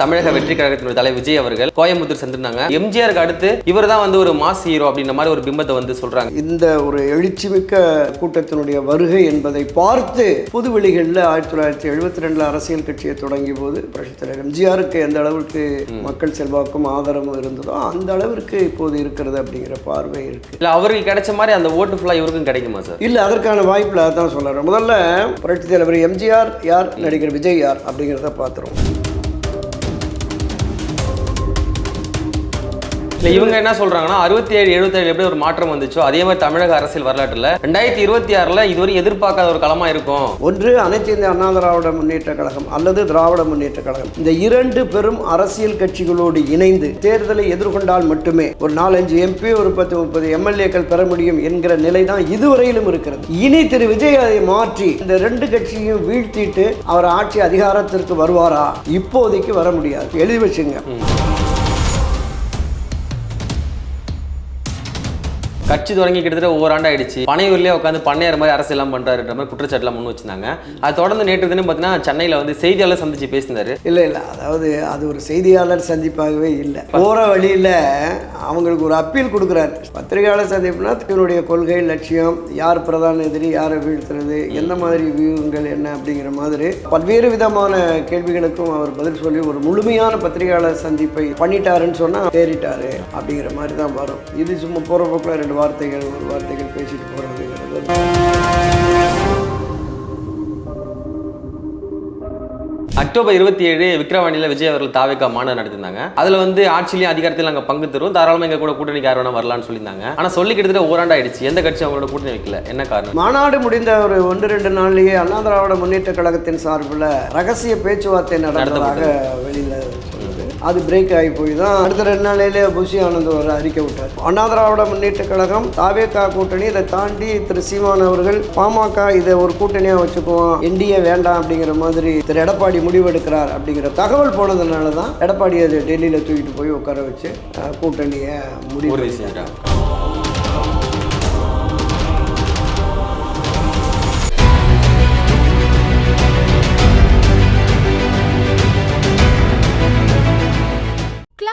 தமிழக வெற்றி கழகத்தினுடைய தலைவர் விஜய் அவர்கள் கோயம்புத்தூர் சென்றிருந்தாங்க. எம்ஜிஆருக்கு அடுத்து இவர் தான் வந்து ஒரு மாஸ் ஹீரோ அப்படின்ற மாதிரி ஒரு பிம்பத்தை வந்து சொல்றாங்க. இந்த ஒரு எழுச்சிமிக்க கூட்டத்தினுடைய வருகை என்பதை பார்த்து புதுவெளிகளில் ஆயிரத்தி தொள்ளாயிரத்தி எழுபத்தி ரெண்டில் அரசியல் கட்சியை தொடங்கிய போது புரட்சித் தலைவர் எம்ஜிஆருக்கு எந்த அளவுக்கு மக்கள் செல்வாக்கும் ஆதரவும் இருந்ததோ அந்த அளவிற்கு இப்போது இருக்கிறது அப்படிங்கிற பார்வை இருக்கு. இல்ல அவருக்கு கிடைச்ச மாதிரி அந்த ஓட்டு ஃபுல்லா இவருக்கும் கிடைக்குமா சார்? இல்லை அதற்கான வாய்ப்பில் அதான் சொல்கிறேன் முதல்ல புரட்சித் தலைவர் எம்ஜிஆர் யார் நடிகர் விஜய் யார் அப்படிங்கிறத பார்த்துருவோம் இல்ல இவங்க என்ன சொல்றாங்கன்னா அறுபத்தி ஏழு எழுபத்தேழு எப்படி ஒரு மாற்றம் வந்துச்சோ அதே மாதிரி தமிழக அரசியல் வரலாற்றுல ரெண்டாயிரத்தி இருபத்தி ஆறுல இதுவரை எதிர்பார்க்காத ஒரு களமா இருக்கும். ஒன்று அனைத்து இந்திய அண்ணா திராவிட முன்னேற்ற கழகம் அல்லது திராவிட முன்னேற்ற கழகம். இந்த இரண்டு பெரும் அரசியல் கட்சிகளோடு இணைந்து தேர்தலை எதிர்கொண்டால் மட்டுமே ஒரு நாலஞ்சு எம்பி ஒரு பத்து முப்பது எம்எல்ஏக்கள் பெற முடியும் என்கிற நிலை தான் இதுவரையிலும் இருக்கிறது. இனி திரு விஜய் அதை மாற்றி இந்த ரெண்டு கட்சியையும் வீழ்த்திட்டு அவர் ஆட்சி அதிகாரத்திற்கு வருவாரா? இப்போதைக்கு வர முடியாது. எழுதி வச்சுங்க. கட்சி தொடங்கி கிட்டத்தட்ட ஒவ்வொரு ஆண்டு ஆயிடுச்சு பனையூர்லேயே உட்காந்து பண்ணையார் மாதிரி அரசியல் எல்லாம் பண்றாருன்ற மாதிரி குற்றச்சாட்டுலாம் முன் வச்சிருந்தாங்க. அது தொடர்ந்து நேற்று தினம் பார்த்தீங்கன்னா சென்னையில் வந்து செய்தியாளர் சந்திச்சு பேசினாரு. இல்லை இல்லை. அதாவது அது ஒரு செய்தியாளர் சந்திப்பாகவே இல்லை. போகிற வழியில் அவங்களுக்கு ஒரு அப்பீல் கொடுக்குறாரு. பத்திரிகையாளர் சந்திப்புனா தன்னுடைய கொள்கை லட்சியம் யார் பிரதான எதிரி யாரை வீழ்த்துறது எந்த மாதிரி வியூகங்கள் என்ன அப்படிங்கிற மாதிரி பல்வேறு விதமான கேள்விகளுக்கும் அவர் பதில் சொல்லி ஒரு முழுமையான பத்திரிகையாளர் சந்திப்பை பண்ணிட்டாருன்னு சொன்னால் தேறிட்டாரு அப்படிங்கிற மாதிரி தான் வரும். இது சும்மா போகிற போக்கில் ரெண்டு வார்த்தைகள் ஒரு வார்த்தைகள் பேசிட்டு போகிறதுங்கிறது அக்டோபர் இருபத்தி ஏழு விக்ரவாணியில விஜய் அவர்கள் தாவேக்கா மாநாடு நடத்திருந்தாங்க அதுல வந்து ஆட்சியிலையும் அதிகாரத்தில் நாங்க பங்கு தருவோம் தாராளமா எங்க கூட கூட்டணிக்கு யார் வேணா வரலாம்னு சொல்லியிருந்தாங்க. ஆனா சொல்லி கிட்டத்தட்ட ஓராண்டு ஆயிடுச்சு எந்த கட்சி அவங்களோட கூட்டணி வைக்கல. என்ன காரணம்? மாநாடு முடிந்த ஒரு ஒன்று ரெண்டு நாள்லயே அண்ணா திராவிட முன்னேற்ற கழகத்தின் சார்பில் ரகசிய பேச்சுவார்த்தை நடந்ததாக வெளியில அது பிரேக் ஆகி போய் தான் அடுத்த ரெண்டு நாளையிலே புஷி ஆனந்த் ஒரு அறிக்கை விட்டார். அண்ணா திராவிட முன்னேற்ற கழகம் தாவேக்கா கூட்டணி இதை தாண்டி திரு சீமான் அவர்கள் பாமக இதை ஒரு கூட்டணியாக வச்சுக்குவோம் என்டிஏ வேண்டாம் அப்படிங்கிற மாதிரி திரு எடப்பாடி முடிவெடுக்கிறார் அப்படிங்கிற தகவல் போனதுனால தான் எடப்பாடி அதை டெல்லியில் தூக்கிட்டு போய் உட்கார வச்சு கூட்டணியை முடிவு செய்கிறார்.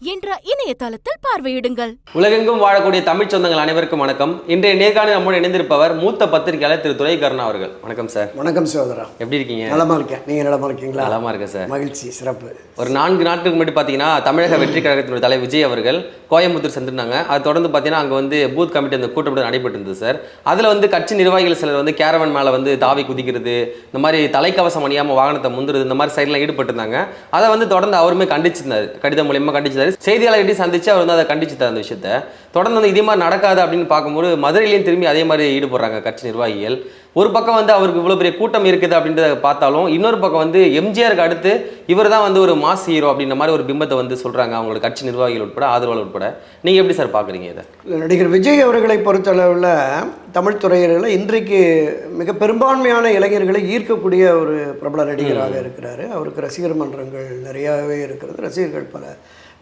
என்ற இணையதளத்தில் பார்வையிடுங்கள். உலகெங்கும் வாழக்கூடிய தமிழ் சொந்தங்கள் அனைவருக்கும் வணக்கம். இன்றைய நேர்காணல் நம்மோடு இணைந்திருப்பவர் மூத்த பத்திரிகையாளர் திரு துரை கருணா அவர்கள். வணக்கம் சார். வணக்கம் சகோதரா. எப்படி இருக்கீங்க? நலமா இருக்கேன். நீங்க நலமா இருக்கீங்களா? நலமா இருக்கேன் சார். மகிழ்ச்சி சிறப்பு. ஒரு நான்கு நாட்களுக்கு முன்னாடி பார்த்தீங்கன்னா தமிழக வெற்றி கழகத்தினுடைய தலைவர் விஜய் அவர்கள் கோயம்புத்தூர் சென்றிருந்தாங்க. அது தொடர்ந்து பார்த்தீங்கன்னா அங்கே வந்து பூத் கமிட்டி அந்த கூட்டம் நடைபெற்று இருந்தது சார். அதில் வந்து கட்சி நிர்வாகிகள் சிலர் வந்து கேரவன் மேலே வந்து தாவி குதிக்கிறது இந்த மாதிரி தலைக்கவசம் அணியாமல் வாகனத்தை முந்துறது இந்த மாதிரி சைட்லாம் ஈடுபட்டிருந்தாங்க. அதை வந்து தொடர்ந்து அவருமே கண்டிச்சிருந்தார். கடிதம் மூலியமாக கண்டிச்சிருந்தாரு. செய்தியாளர்கிட்டையும் சந்திச்சு அவர் வந்து அதை கண்டிச்சிட்டார் அந்த விஷயத்த. தொடர்ந்து வந்து இதே மாதிரி நடக்காது அப்படின்னு பார்க்கும்போது மதுரையிலையும் திரும்பி அதே மாதிரி ஈடுபடுறாங்க கட்சி நிர்வாகிகள். ஒரு பக்கம் வந்து அவருக்கு இவ்வளோ பெரிய கூட்டம் இருக்குது அப்படின்றத பார்த்தாலும் இன்னொரு பக்கம் வந்து எம்ஜிஆருக்கு அடுத்து இவர் தான் வந்து ஒரு மாஸ் ஹீரோ அப்படின்ற மாதிரி ஒரு பிம்பத்தை வந்து சொல்கிறாங்க அவங்களோட கட்சி நிர்வாகிகள் உட்பட ஆதரவாளர் உட்பட. நீங்கள் எப்படி சார் பார்க்குறீங்க இதை? நடிகர் விஜய் அவர்களை பொறுத்தளவில் தமிழ் துறையில இன்றைக்கு மிக பெரும்பான்மையான இளைஞர்களை ஈர்க்கக்கூடிய ஒரு பிரபல நடிகராக இருக்கிறாரு. அவருக்கு ரசிகர் மன்றங்கள் நிறையாவே இருக்கிறது. ரசிகர்கள் பல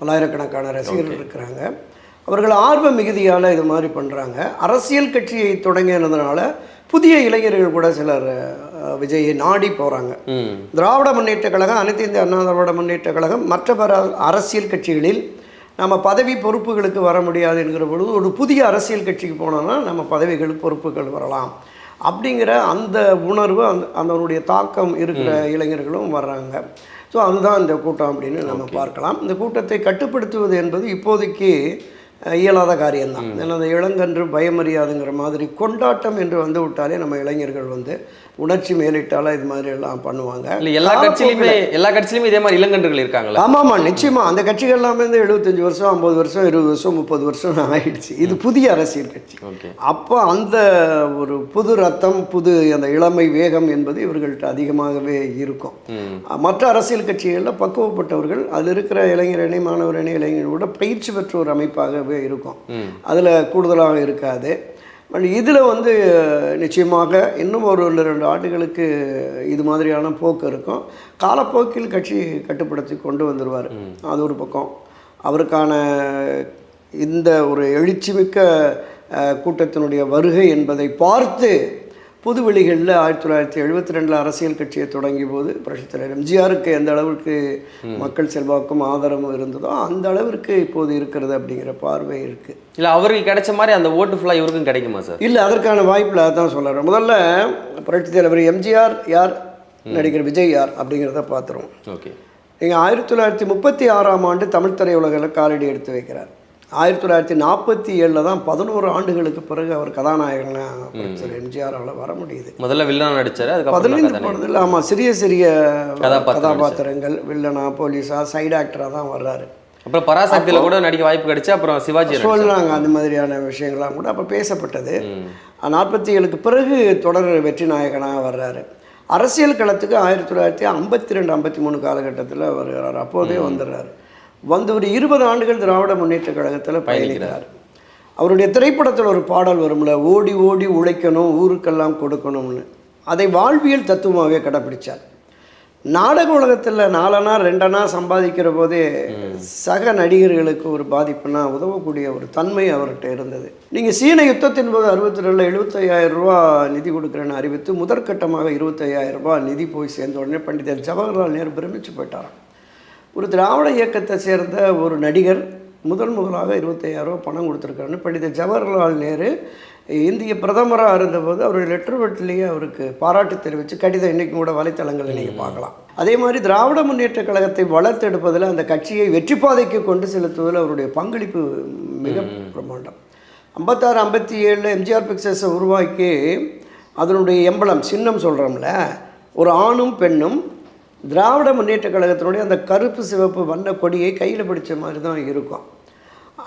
பல்லாயிரக்கணக்கான ரசிகர்கள் இருக்கிறாங்க. அவர்கள் ஆர்வ மிகுதியால் இது மாதிரி பண்ணுறாங்க அரசியல் கட்சியை தொடங்கினதுனால புதிய இளைஞர்கள் கூட சிலர் விஜயை நாடி போகிறாங்க திராவிட முன்னேற்ற கழகம் அனைத்து இந்திய அண்ணா திராவிட முன்னேற்ற கழகம் மற்ற பல அரசியல் கட்சிகளில் நம்ம பதவி பொறுப்புகளுக்கு வர முடியாது என்கிற பொழுது ஒரு புதிய அரசியல் கட்சிக்கு போனோம்னா நம்ம பதவிகள் பொறுப்புகள் வரலாம். அப்படிங்கிற அந்த உணர்வு அந்த அதனுடைய தாக்கம் இருக்கிற இளைஞர்களும் வர்றாங்க. ஸோ அதுதான் இந்த கூட்டம் அப்படின்னு நம்ம பார்க்கலாம். இந்த கூட்டத்தை கட்டுப்படுத்துவது என்பது இப்போதைக்கு இயலாத காரியம்தான். ஏன்னா அந்த இளங்கன்று பயமறியாதுங்கிற மாதிரி கொண்டாட்டம் என்று வந்து விட்டாலே நம்ம இளைஞர்கள் வந்து உணர்ச்சி மேலிட்டால இது மாதிரி எல்லாம் பண்ணுவாங்க. எல்லா கட்சியிலுமே எல்லா கட்சியிலுமே இதே மாதிரி இளங்கன்றுகள் இருக்காங்களா? ஆமாம் ஆமாம் நிச்சயமா. அந்த கட்சிகள் எல்லாமே வந்து எழுபத்தஞ்சு வருஷம் ஐம்பது வருஷம் இருபது வருஷம் முப்பது வருஷம் ஆயிடுச்சு. இது புதிய அரசியல் கட்சி. அப்போ அந்த ஒரு புது ரத்தம் புது அந்த இளமை வேகம் என்பது இவர்கள்ட்ட அதிகமாகவே இருக்கும். மற்ற அரசியல் கட்சிகளில் பக்குவப்பட்டவர்கள் அதில் இருக்கிற இளைஞர் அணி மாணவர் அணி இளைஞர்களோட பயிற்சி பெற்ற ஒரு அமைப்பாகவே குறைவாகவே இருக்கும். அதில் கூடுதலாக இருக்காது. பட் இதில் வந்து நிச்சயமாக இன்னும் ஒரு ரெண்டு ஆண்டுகளுக்கு இது மாதிரியான போக்கு இருக்கும். காலப்போக்கில் கட்சி கட்டுப்படுத்தி கொண்டு வந்துடுவார் அது ஒரு பக்கம். அவருக்கான இந்த ஒரு எழுச்சிமிக்க கூட்டத்தினுடைய வருகை என்பதை பார்த்து புதுவெளிகளில் ஆயிரத்தி தொள்ளாயிரத்தி எழுபத்தி ரெண்டில் அரசியல் கட்சியை தொடங்கிய போது புரட்சித் தலைவர் எம்ஜிஆருக்கு எந்த அளவிற்கு மக்கள் செல்வாக்கும் ஆதரவும் இருந்ததோ அந்த அளவிற்கு இப்போது இருக்கிறது அப்படிங்கிற பார்வை இருக்குது இல்ல அவருக்கு கிடைச்ச மாதிரி அந்த ஓட்டு ஃபுல்லா இவருக்கும் கிடைக்குமா சார்? இல்லை அதற்கான வாய்ப்பில் அதான் சொல்கிறேன் முதல்ல புரட்சித் தலைவர் எம்ஜிஆர் யார் நடிகர் விஜய் யார் அப்படிங்கிறத பார்த்துருவோம். ஓகே. நீங்கள் ஆயிரத்தி தொள்ளாயிரத்தி முப்பத்தி ஆறாம் ஆண்டு தமிழ் திரையுலகில் காலடி எடுத்து வைக்கிறார். ஆயிரத்தி தொள்ளாயிரத்தி நாற்பத்தி ஏழில் தான் பதினோரு ஆண்டுகளுக்கு பிறகு அவர் கதாநாயகனாக எம்ஜிஆரால் வர முடியுது. முதல்ல வில்லனா நடிச்சாரு அதுக்கப்புறம் பதினைந்து. படத்தில் ஆமாம் சிறிய சிறிய கதாபாத்திரங்கள். வில்லனா போலீஸா சைடு ஆக்டராக தான் வர்றாரு. அப்புறம் பராசக்தியில கூட நடிக்க வாய்ப்பு கிடைச்சு அப்புறம் சிவாஜி. சொல்கிறாங்க அந்த மாதிரியான விஷயங்கள்லாம் கூட அப்போ பேசப்பட்டது. நாற்பத்தி ஏழுக்கு பிறகு தொடர் வெற்றி நாயகனாக வர்றாரு. அரசியல் களத்துக்கு ஆயிரத்தி தொள்ளாயிரத்தி ஐம்பத்தி ரெண்டு ஐம்பத்தி மூணு காலகட்டத்தில் வருகிறார் அப்போதே வந்துடுறாரு. வந்து ஒரு இருபது ஆண்டுகள் திராவிட முன்னேற்ற கழகத்தில் பயணிக்கிறார். அவருடைய திரைப்படத்தில் ஒரு பாடல் வரும்ல ஓடி ஓடி உழைக்கணும் ஊருக்கெல்லாம் கொடுக்கணும்னு. அதை வாழ்வியல் தத்துவமாகவே கடைப்பிடிச்சார். நாடக உலகத்தில் நாலனா ரெண்டனா சம்பாதிக்கிற போதே சக நடிகர்களுக்கு ஒரு பாதிப்புனா உதவக்கூடிய ஒரு தன்மை அவர்கிட்ட இருந்தது. நீங்கள் சீன யுத்தத்தின் போது அறுபத்தி ரெண்டில் எழுபத்தையாயிரம் ரூபா நிதி கொடுக்குறேன்னு அறிவித்து முதற்கட்டமாக இருபத்தையாயிரம் ரூபாய் நிதி போய் சேர்ந்த உடனே பண்டிதர் ஜவஹர்லால் நேரு பிரமிச்சு போயிட்டாராம். ஒரு திராவிட இயக்கத்தை சேர்ந்த ஒரு நடிகர் முதல் முதலாக இருபத்தையாயிரம் பணம் கொடுத்துருக்காருன்னு பண்டிதர் ஜவஹர்லால் நேரு இந்திய பிரதமராக இருந்தபோது அவருடைய லெட்டர் வெட்டிலேயே அவருக்கு பாராட்டு தெரிவித்து கடிதம் இன்றைக்கும் கூட வலைத்தளங்களில் நீங்கள் பார்க்கலாம். அதே மாதிரி திராவிட முன்னேற்ற கழகத்தை வளர்த்தெடுப்பதில் அந்த கட்சியை வெற்றி பாதைக்கு கொண்டு செலுத்துவதில் அவருடைய பங்களிப்பு மிக பிரமாண்டம் ஐம்பத்தாறு ஐம்பத்தி ஏழில் எம்ஜிஆர் பிக்சர்ஸை உருவாக்கி அதனுடைய எம்பளம் சின்னம் சொல்கிறோம்ல ஒரு ஆணும் பெண்ணும் திராவிட முன்னேற்ற கழகத்தினுடைய அந்த கருப்பு சிவப்பு வண்ண கொடியை கையில் பிடிச்ச மாதிரி தான் இருக்கும்.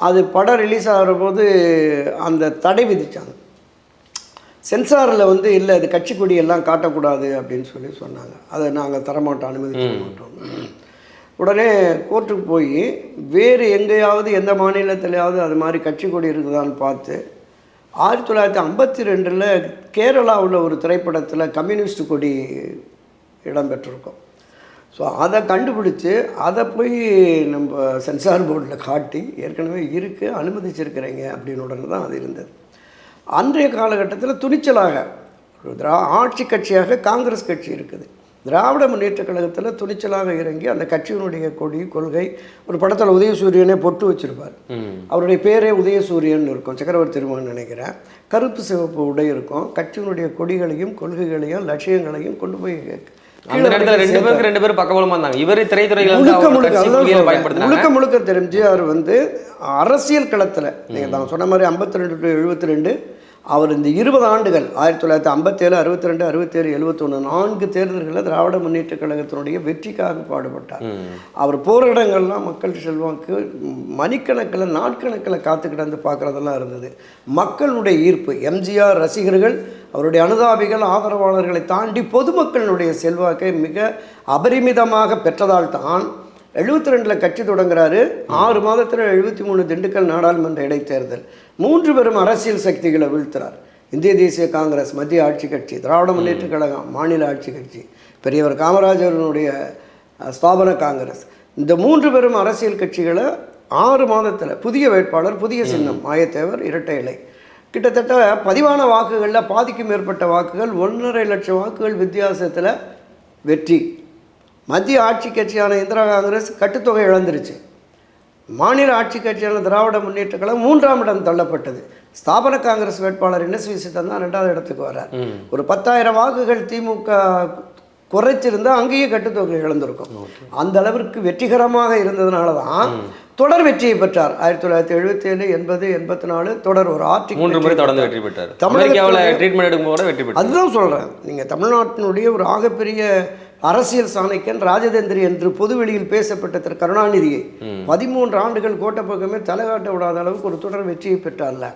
அது படம் ரிலீஸ் ஆகிற போது அந்த தடை விதித்தாங்க சென்சாரில் வந்து இல்லை அது கட்சி கொடி எல்லாம் காட்டக்கூடாது அப்படின்னு சொல்லி சொன்னாங்க. அதை நாங்கள் தரமாட்டோம் அனுமதிக்க மாட்டோம். உடனே கோர்ட்டுக்கு போய் வேறு எங்கேயாவது எந்த மாநிலத்திலையாவது அது மாதிரி கட்சி கொடி இருக்குதான்னு பார்த்து ஆயிரத்தி தொள்ளாயிரத்தி ஐம்பத்தி ரெண்டில் கேரளாவில் ஒரு திரைப்படத்தில் கம்யூனிஸ்ட் கொடி இடம்பெற்றிருக்கும். ஸோ அதை கண்டுபிடிச்சு அதை போய் நம்ம சென்சார் போர்டில் காட்டி ஏற்கனவே இருக்குது அனுமதிச்சிருக்கிறீங்க அப்படின்னு உடனே தான் அது இருந்தது. அன்றைய காலகட்டத்தில் துணிச்சலாக ஒரு திரா ஆட்சி கட்சியாக காங்கிரஸ் கட்சி இருக்குது. திராவிட முன்னேற்ற கழகத்தில் துணிச்சலாக இறங்கி அந்த கட்சியினுடைய கொடி கொள்கை ஒரு படத்தில் உதயசூரியனே பொட்டு வச்சிருப்பார். அவருடைய பேரே உதயசூரியன் இருக்கும் சக்கரவர்த்தி திருமகன் நினைக்கிறேன். கருப்பு சிவப்பு உடை இருக்கும் கட்சியினுடைய கொடிகளையும் கொள்கைகளையும் லட்சியங்களையும் கொண்டு போய் அந்த நேரத்துல ரெண்டு பேருக்கு ரெண்டு பேரும் பக்கபலமா இருந்தாங்க. இவரு திரைத்துறையில முழுக்க முழுக்க. பயன்படுத்தினாங்க. முழுக்க முழுக்க தெரிஞ்சு அவர் வந்து அரசியல் களத்தில் நீங்கள் நான் சொன்ன மாதிரி ஐம்பத்தி ரெண்டு டு எழுபத்தி ரெண்டு அவர் இந்த இருபது ஆண்டுகள் ஆயிரத்தி தொள்ளாயிரத்தி ஐம்பத்தேழு அறுபத்தி ரெண்டு அறுபத்தேழு எழுபத்தொன்று நான்கு தேர்தல்களில் திராவிட முன்னேற்ற கழகத்தினுடைய வெற்றிக்காக பாடுபட்டார். அவர் போகிற இடங்கள்லாம் மக்கள் செல்வாக்கு மணிக்கணக்கில் நாட்கணக்கில் காத்து கிடந்து பார்க்குறதெல்லாம் இருந்தது. மக்களுடைய ஈர்ப்பு எம்ஜிஆர் ரசிகர்கள் அவருடைய அனுதாபிகள் ஆதரவாளர்களை தாண்டி பொதுமக்களுடைய செல்வாக்கை மிக அபரிமிதமாக பெற்றதால் தான் எழுபத்தி ரெண்டில் கட்சி தொடங்குறாரு. ஆறு மாதத்தில் எழுபத்தி மூணு திண்டுக்கல் நாடாளுமன்ற இடைத்தேர்தல். மூன்று பெரும் அரசியல் சக்திகளை வீழ்த்துறார். இந்திய தேசிய காங்கிரஸ் மத்திய ஆட்சி கட்சி திராவிட முன்னேற்ற கழகம் மாநில ஆட்சி கட்சி பெரியவர் காமராஜருடைய அஹ், ஸ்தாபன காங்கிரஸ். இந்த மூன்று பெரும் அரசியல் கட்சிகளை ஆறு மாதத்தில் புதிய வேட்பாளர் புதிய சின்னம் மாயத்தேவர் இரட்டை இலை. கிட்டத்தட்ட பதிவான வாக்குகளில் பாதிக்கும் மேற்பட்ட வாக்குகள் ஒன்றரை லட்சம் வாக்குகள் வித்தியாசத்தில் வெற்றி. மத்திய ஆட்சி கட்சியான இந்திரா காங்கிரஸ் கட்டுத்தொகை இழந்துருச்சு. மாநில ஆட்சி கட்சியான திராவிட முன்னேற்ற கழகம் மூன்றாம் இடம் தள்ளப்பட்டது. ஸ்தாபன காங்கிரஸ் வேட்பாளர் என்எஸ்வி சித்தன் தான் ரெண்டாவது இடத்துக்கு வர்றார். ஒரு பத்தாயிரம் வாக்குகள் திமுக குறைச்சிருந்தா அங்கேயே கட்டுத்தொகை இழந்திருக்கும். அந்த அளவிற்கு வெற்றிகரமாக இருந்ததுனால தான் தொடர் வெற்றியை பெற்றார். ஆயிரத்தி தொள்ளாயிரத்தி எழுபத்தி ஏழு எண்பது எண்பத்தி நாலு தொடர் ஒரு ஆர்டிக் மூன்று முறை தொடர்ந்து வெற்றி பெற்றார். தமிழகத்துல- ட்ரீட்மெண்ட் எடுக்கும் போது வெற்றி பெற்றார். அதுதான் சொல்கிறேன் நீங்கள் தமிழ்நாட்டினுடைய ஒரு ஆகப்பெரிய அரசியல் சாணக்கியன் ராஜதந்திரி என்று பொதுவெளியில் பேசப்பட்ட திரு கருணாநிதியை பதிமூன்று ஆண்டுகள் கோட்டை பக்கமே தலைகாட்ட விடாத அளவுக்கு ஒரு தொடர் வெற்றியை பெற்றார்ல.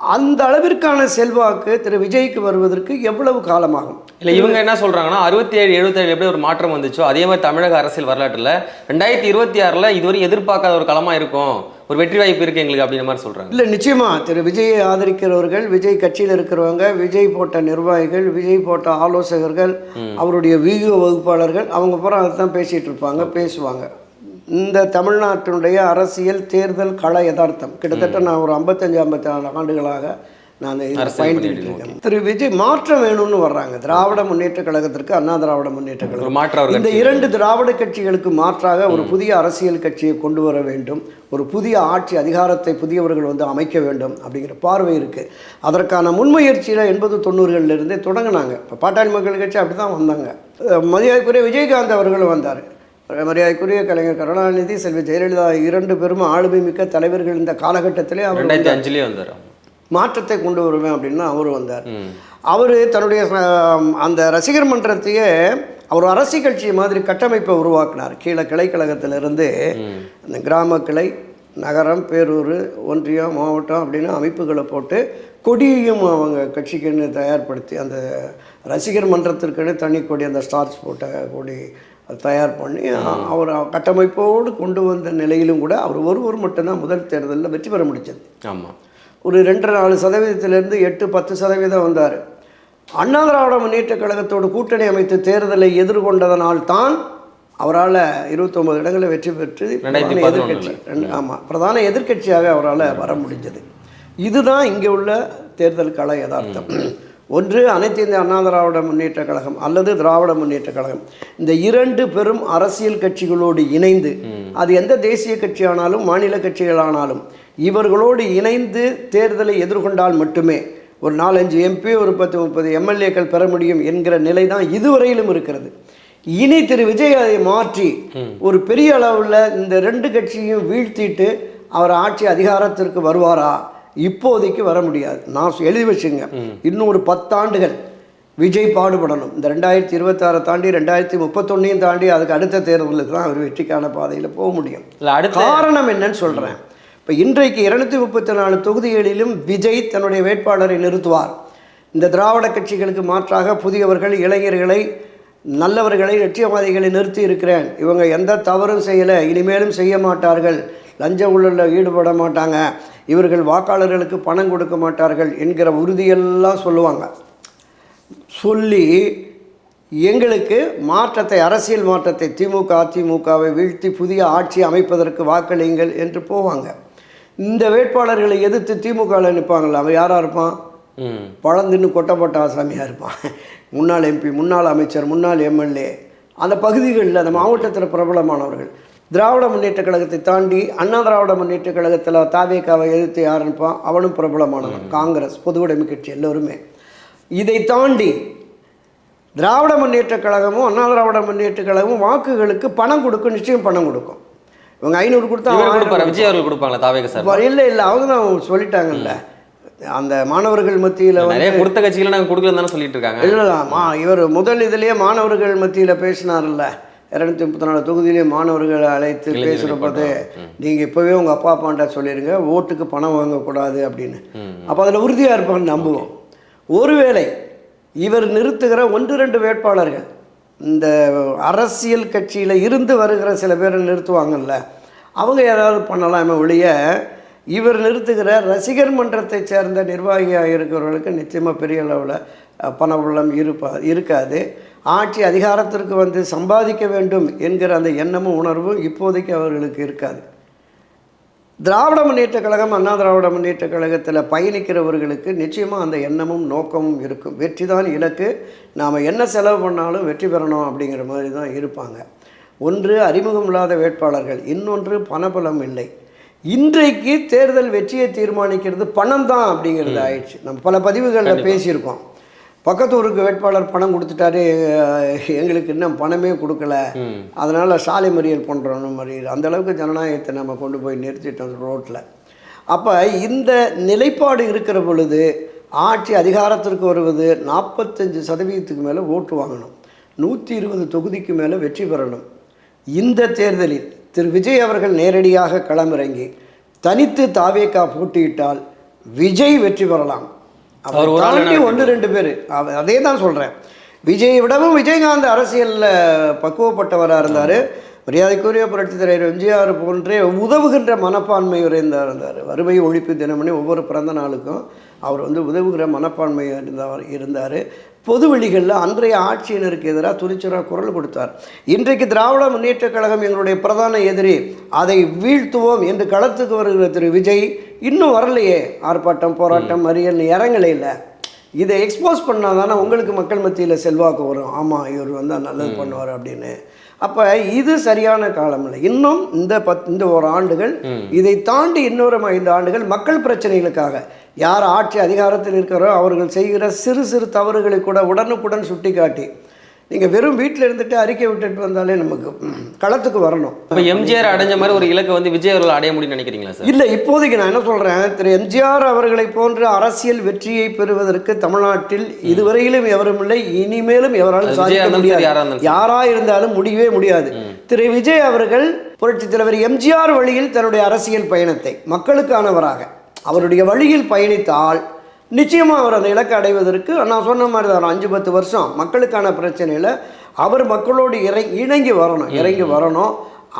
அந்த அளவிற்கான செல்வாக்கு திரு விஜய்க்கு வருவதற்கு எவ்வளவு காலமாகும்? இல்ல இவங்க என்ன சொல்றாங்கன்னா அறுபத்தி ஏழு எழுபத்தேழு எப்படி ஒரு மாற்றம் வந்துச்சோ அதே மாதிரி தமிழக அரசியல் வரலாற்றுல ரெண்டாயிரத்தி இருபத்தி ஆறுல இதுவரை எதிர்பார்க்காத ஒரு களமா இருக்கும். ஒரு வெற்றி வாய்ப்பு இருக்கு எங்களுக்கு அப்படின்ற மாதிரி சொல்றாங்க. இல்லை நிச்சயமா. திரு விஜயை ஆதரிக்கிறவர்கள் விஜய் கட்சியில் இருக்கிறவங்க விஜய் போட்ட நிர்வாகிகள் விஜய் போட்ட ஆலோசகர்கள் அவருடைய வீடியோ வகுப்பாளர்கள் அவங்க பூரா அதை தான் பேசிகிட்டு இருப்பாங்க பேசுவாங்க. இந்த தமிழ்நாட்டினுடைய அரசியல் தேர்தல் கள யதார்த்தம். கிட்டத்தட்ட நான் ஒரு ஐம்பத்தஞ்சு ஐம்பத்தி நாலு ஆண்டுகளாக நான் இருக்கேன். திரு விஜய் மாற்றம் வேணும்னு வர்றாங்க. திராவிட முன்னேற்ற கழகத்திற்கு அண்ணா திராவிட முன்னேற்ற கழகம். மாற்றம் இந்த. இரண்டு திராவிட கட்சிகளுக்கு மாற்றாக ஒரு புதிய அரசியல் கட்சியை கொண்டு வர வேண்டும். ஒரு புதிய ஆட்சி அதிகாரத்தை புதியவர்கள் வந்து அமைக்க வேண்டும் அப்படிங்கிற பார்வை இருக்குது அதற்கான முன்முயற்சியில் எண்பது தொண்ணூறுகளில் இருந்தே தொடங்கினாங்க. இப்போ பாட்டாளி மக்கள் கட்சி அப்படி தான் வந்தாங்க மரியாதைக்குரிய விஜயகாந்த் அவர்களும் வந்தார். மரியாதைக்குரிய கலைஞர் கருணாநிதி செல்வி ஜெயலலிதா இரண்டு பெரும் ஆளுமை மிக்க தலைவர்கள் இந்த காலகட்டத்திலே அவர் அஞ்சுலயே வந்தாரு மாற்றத்தை கொண்டு வருவேன் அப்படின்னு அவர் வந்தார். அவர் தன்னுடைய அந்த ரசிகர் மன்றத்தையே அவர் அரசியல் கட்சி மாதிரி கட்டமைப்பை உருவாக்கினார். கீழே கிளைக்கழகத்திலிருந்து அந்த கிராம கிளை நகரம் பேரூர் ஒன்றியம் மாவட்டம் அப்படின்னு அமைப்புகளை போட்டு கொடியையும் அவங்க கட்சிக்குன்னு தயார்படுத்தி அந்த ரசிகர் மன்றத்திற்குன்னு தனி கொடி அந்த ஸ்டார்ஸ் போட்ட கொடி தயார் பண்ணி அவர் கட்டமைப்போடு கொண்டு வந்த நிலையிலும் கூட அவர் ஒருவர் மட்டும்தான் முதல் தேர்தலில் வெற்றி பெற முடிச்சது ஆமா. ஒரு ரெண்டரை நாலு சதவீதத்திலேருந்து எட்டு பத்து சதவீதம் வந்தார். அண்ணா திராவிட முன்னேற்ற கழகத்தோடு கூட்டணி அமைத்து தேர்தலை எதிர்கொண்டதனால் தான் அவரால் இருபத்தொம்பது இடங்களை வெற்றி பெற்று ரெண்டு ஆமாம் பிரதான எதிர்க்கட்சியாக அவரால் வர முடிஞ்சது. இதுதான் இங்கே உள்ள தேர்தல் கள யதார்த்தம். ஒன்று அனைத்து இந்திய அண்ணா திராவிட முன்னேற்ற கழகம் அல்லது திராவிட முன்னேற்ற கழகம். இந்த இரண்டு பெரும் அரசியல் கட்சிகளோடு இணைந்து அது எந்த தேசிய கட்சியானாலும் மாநில கட்சிகளானாலும் இவர்களோடு இணைந்து தேர்தலை எதிர்கொண்டால் மட்டுமே ஒரு நாலஞ்சு எம்பி ஒரு பத்து முப்பது எம்எல்ஏக்கள் பெற முடியும் என்கிற நிலை தான் இதுவரையிலும் இருக்கிறது. இனி திரு விஜய் அதை மாற்றி ஒரு பெரிய அளவில் இந்த ரெண்டு கட்சியும் வீழ்த்திட்டு அவர் ஆட்சி அதிகாரத்திற்கு வருவாரா? இப்போதைக்கு வர முடியாது. நான் எழுதி வச்சுங்க. இன்னும் ஒரு பத்தாண்டுகள் விஜய் பாடுபடணும். இந்த ரெண்டாயிரத்தி இருபத்தாறை தாண்டி ரெண்டாயிரத்தி முப்பத்தொன்னையும் தாண்டி அதுக்கு அடுத்த தேர்தலுக்கு தான் அவர் வெற்றிக்கான பாதையில் போக முடியும். காரணம் என்னன்னு சொல்கிறேன் இப்போ இன்றைக்கு இருநூத்தி முப்பத்தி நாலு தொகுதிகளிலும் விஜய் தன்னுடைய வேட்பாளரை நிறுத்துவார். இந்த திராவிட கட்சிகளுக்கு மாற்றாக புதியவர்கள் இளைஞர்களை நல்லவர்களை லட்சியவாதிகளை நிறுத்தி இருக்கிறேன். இவங்க எந்த தவறும் செய்யலை இனிமேலும் செய்ய மாட்டார்கள். லஞ்ச ஊழலில் ஈடுபட மாட்டாங்க. இவர்கள் வாக்காளர்களுக்கு பணம் கொடுக்க மாட்டார்கள் என்கிற உறுதியெல்லாம் சொல்லுவாங்க. சொல்லி எங்களுக்கு மாற்றத்தை அரசியல் மாற்றத்தை திமுக அதிமுகவை வீழ்த்தி புதிய ஆட்சி அமைப்பதற்கு வாக்களியுங்கள் என்று போவாங்க. இந்த வேட்பாளர்களை எதிர்த்து திமுகவில் நிற்பாங்கள்ல அவன் யாராக இருப்பான்? பழந்தின்னு கொட்டப்பட்ட ஆசாமியாக இருப்பான். முன்னாள் எம்பி முன்னாள் அமைச்சர் முன்னாள் எம்எல்ஏ. அந்த பகுதிகளில் அந்த மாவட்டத்தில் பிரபலமானவர்கள். திராவிட முன்னேற்ற கழகத்தை தாண்டி அண்ணா திராவிட முன்னேற்ற கழகத்தில் தாவேக்காவை எதிர்த்து யார் இருப்பான் அவனும் பிரபலமானவன். காங்கிரஸ் பொதுவுடைமை கட்சி எல்லோருமே. இதை தாண்டி திராவிட முன்னேற்ற கழகமும் அண்ணா திராவிட முன்னேற்ற கழகமும் வாக்குகளுக்கு பணம் கொடுக்கும் நிச்சயம் பணம் கொடுக்கும். இவங்க ஐநூறு கொடுத்தா கொடுப்பாரு? விஜய் அவர்கள் கொடுப்பாங்களா தாவேக சார். இல்லை இல்லை அவங்க தான் சொல்லிட்டாங்கல்ல. அந்த மாணவர்கள் மத்தியில் நிறைய கொடுத்த கட்சிகளை நாங்க கொடுக்கலன்னு தானே சொல்லிட்டு இருக்காங்க. இல்லைம்மா இவர் முதல் இதுலேயே மாணவர்கள் மத்தியில் பேசினார்ல இரநூத்தி முப்பத்தி நாலு தொகுதியிலே மாணவர்களை அழைத்து இளைஞர்களை பேசுகிற போது நீங்கள் இப்போவே உங்கள் அப்பா அப்பான்ட்ட சொல்லிடுங்க ஓட்டுக்கு பணம் வாங்கக்கூடாது அப்படின்னு. அப்போ அதில் உறுதியாக இருப்பான்னு நம்புவோம். ஒருவேளை இவர் நிறுத்துகிற ஒன்று ரெண்டு வேட்பாளர்கள் இந்த அரசியல் கட்சியில் இருந்து வருகிற சில பேரை நிறுத்துவாங்கல்ல அவங்க ஏதாவது பண்ணலாமே ஒழிய இவர் நிறுத்துகிற ரசிகர் மன்றத்தை சேர்ந்த நிர்வாகியாக இருக்கிறவர்களுக்கு நிச்சயமாக பெரிய அளவில் பண உள்ளம் இருப்பா இருக்காது. ஆட்சி அதிகாரத்திற்கு வந்து சம்பாதிக்க வேண்டும் என்கிற அந்த எண்ணமும் உணர்வும் இப்போதைக்கு அவர்களுக்கு இருக்காது. திராவிட முன்னேற்ற கழகம் அண்ணா திராவிட முன்னேற்ற கழகத்தில் பயணிக்கிறவர்களுக்கு நிச்சயமாக அந்த எண்ணமும் நோக்கமும் இருக்கும். வெற்றி தான் இலக்கு. நாம் என்ன செலவு பண்ணாலும் வெற்றி பெறணும் அப்படிங்கிற மாதிரி தான் இருப்பாங்க. ஒன்று அறிமுகம் இல்லாத வேட்பாளர்கள். இன்னொன்று பணபலம் இல்லை. இன்றைக்கு தேர்தல் வெற்றியை தீர்மானிக்கிறது பணம் தான் அப்படிங்கிறது ஆயிடுச்சு. நம்ம பல பதிவுகளில் பேசியிருக்கோம். பக்கத்து ஊருக்கு வேட்பாளர் பணம் கொடுத்துட்டாரு எங்களுக்கு இன்னும் பணமே கொடுக்கல. அதனால் சாலை மறியல் பண்ணுறோம் மறியல். அந்த அளவுக்கு ஜனநாயகத்தை நம்ம கொண்டு போய் நிறுத்திட்டோம் ரோட்டில் அப்போ இந்த நிலைப்பாடு இருக்கிற பொழுது ஆட்சி அதிகாரத்திற்கு வருவது நாற்பத்தஞ்சு சதவீதத்துக்கு மேலே ஓட்டு வாங்கணும். நூற்றி இருபது தொகுதிக்கு மேலே வெற்றி பெறணும். இந்த தேர்தலில் திரு விஜய் அவர்கள் நேரடியாக களமிறங்கி தனித்து தாவேக்கா போட்டியிட்டால் விஜய் வெற்றி பெறலாம். அவர் தாண்டி ஒன்று ரெண்டு பேர். அதே தான் சொல்கிறேன் விஜயை விடவும் விஜயகாந்த் அரசியலில் பக்குவப்பட்டவராக இருந்தார். மரியாதைக்குரிய புரட்சித் தலைவர் எம்ஜிஆர் போன்றே உதவுகின்ற மனப்பான்மை உரைந்தார் இருந்தார். வறுமை ஒழிப்பு தினமணி ஒவ்வொரு பிறந்த நாளுக்கும் அவர் வந்து உதவுகிற மனப்பான்மை இருந்தவர் இருந்தார். பொது வெளிகளில் அன்றைய ஆட்சியினருக்கு எதிராக துணிச்சலாக குரல் கொடுத்தார். இன்றைக்கு திராவிட முன்னேற்றக் கழகம் எங்களுடைய பிரதான எதிரி. அதை வீழ்த்துவோம் என்று களத்துக்கு வருகிற திரு விஜய் இன்னும் வரலையே. ஆர்ப்பாட்டம் போராட்டம் மறியல் இறங்கலை இல்லை. இதை எக்ஸ்போஸ் பண்ணால் தானே உங்களுக்கு மக்கள் மத்தியில் செல்வாக்கு வரும். ஆமாம் இவர் வந்தால் நல்லது பண்ணுவார் அப்படின்னு. அப்போ இது சரியான காலம் இல்லை. இன்னும் இந்த பத் இந்த ஒரு ஆண்டுகள் இதை தாண்டி இன்னொரு ஐந்து ஆண்டுகள் மக்கள் பிரச்சனைகளுக்காக. யார் ஆட்சி அதிகாரத்தில் இருக்கிறோ அவர்கள் செய்கிற சிறு சிறு தவறுகளை கூட உடனுக்குடன் சுட்டிக்காட்டி நீங்கள் வெறும் வீட்டில் இருந்துட்டு அறிக்கை விட்டுட்டு வந்தாலே நமக்கு களத்துக்கு வரணும். இப்போ எம்ஜிஆர் அடைஞ்ச மாதிரி ஒரு இலக்கை வந்து விஜய் அவர்கள் அடைய முடியும்னு நினைக்கிறீங்களா சார்? இல்லை இப்போதைக்கு நான் என்ன சொல்கிறேன் திரு எம்ஜிஆர் அவர்களை போன்ற அரசியல் வெற்றியை பெறுவதற்கு தமிழ்நாட்டில் இதுவரையிலும் எவரும் இல்லை இனிமேலும் எவராலும் சாதிக்க முடியாது. யாரா இருந்தாலும் முடியவே முடியாது. திரு விஜய் அவர்கள் புரட்சித் தலைவர் எம்ஜிஆர் வழியில் தன்னுடைய அரசியல் பயணத்தை மக்களுக்கானவராக அவருடைய வழியில் பயணித்தால் நிச்சயமாக அவர் அந்த இலக்கை அடைவதற்கு நான் சொன்ன மாதிரி தான் அஞ்சு பத்து வருஷம் மக்களுக்கான பிரச்சனையில் அவர் மக்களோடு இறை இணங்கி வரணும் இறங்கி வரணும்.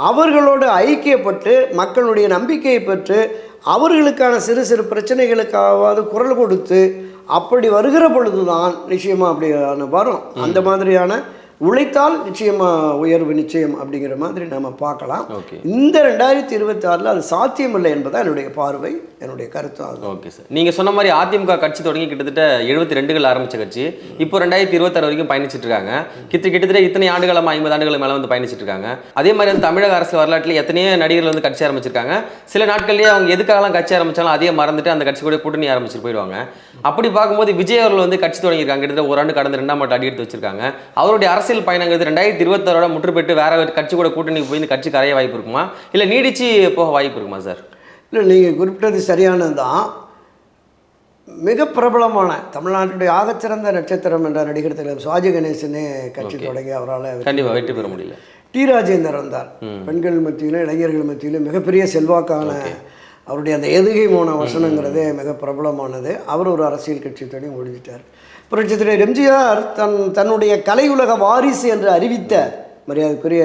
அவர்களோடு ஐக்கியப்பட்டு மக்களுடைய நம்பிக்கையை பெற்று அவர்களுக்கான சிறு சிறு பிரச்சனைகளுக்காவது குரல் கொடுத்து அப்படி வருகிற பொழுதுதான் நிச்சயமாக அப்படி வரும். அந்த மாதிரியான உழைத்தால் நிச்சயமா உயர்வு நிச்சயம் அப்படிங்கிற மாதிரி நம்ம பார்க்கலாம். இந்த ரெண்டாயிரத்தி இருபத்தி ஆறில் அது சாத்தியமில்லை என்பதான் என்னுடைய பார்வை என்னுடைய கருத்து ஆகும். Okay sir. நீங்க சொன்ன மாதிரி அதிமுக கட்சி தொடங்கி கிட்டத்தட்ட எழுபத்தி ரெண்டுகள் ஆரம்பிச்ச கட்சி. இப்போ ரெண்டாயிரத்தி இருபத்தாறு வரைக்கும் பயணிச்சிட்டு இருக்காங்க. கிட்ட கிட்டத்தட்ட இத்தனை ஆண்டுகளமா ஐம்பது ஆண்டுகள் மேல வந்து பயணிச்சிட்டு இருக்காங்க. அதே மாதிரி வந்து தமிழக அரசியல் வரலாற்றில் எத்தனையோ நடிகர்கள் வந்து கட்சி ஆரம்பிச்சிருக்காங்க. சில நாட்கள்லயே அவங்க எதுக்காகலாம் கட்சி ஆரம்பிச்சாலும் அதே மறந்துட்டு அந்த கட்சி கூட கூட்டணி ஆரம்பிச்சுட்டு போயிடுவாங்க. அப்படி பார்க்கும்போது விஜய் அவர்கள் வந்து கட்சி தொடங்கியிருக்காங்க. கிட்டத்தட்ட ஒரு ஆண்டு கடந்த ரெண்டாம் ஆண்டு அடி எடுத்து வச்சிருக்காங்க. அவருடைய அரசியல் பயணங்கிறது ரெண்டாயிரத்தி இருபத்தாறோட முற்று பெற்று வேற ஒரு கட்சி கூட கூட்டணிக்கு போய் இந்த கட்சி கரைய வாய்ப்பு இருக்குமா? இல்ல நீடிச்சு போக வாய்ப்பு இருக்குமா சார்? இல்லை நீங்கள் குறிப்பிட்டது சரியானது தான் மிக பிரபலமான தமிழ்நாட்டுடைய ஆகச்சிறந்த நட்சத்திரம் என்ற நடிகர் தலைவர் சுவாஜி கணேசனே கட்சி தொடங்கி அவரால் கண்டிப்பா வெற்றி பெற முடியல. டி ராஜேந்தர் வந்தார். பெண்கள் மத்தியிலும் இளைஞர்கள் மத்தியிலும் மிகப்பெரிய செல்வாக்கான அவருடைய அந்த எதுகை மோன வசனங்கிறதே மிக பிரபலமானது. அவர் ஒரு அரசியல் கட்சி தொடங்கி முடிஞ்சிட்டார். புரட்சித் தலைவர் எம்ஜிஆர் தன் தன்னுடைய கலையுலக வாரிசு என்று அறிவித்த மரியாதைக்குரிய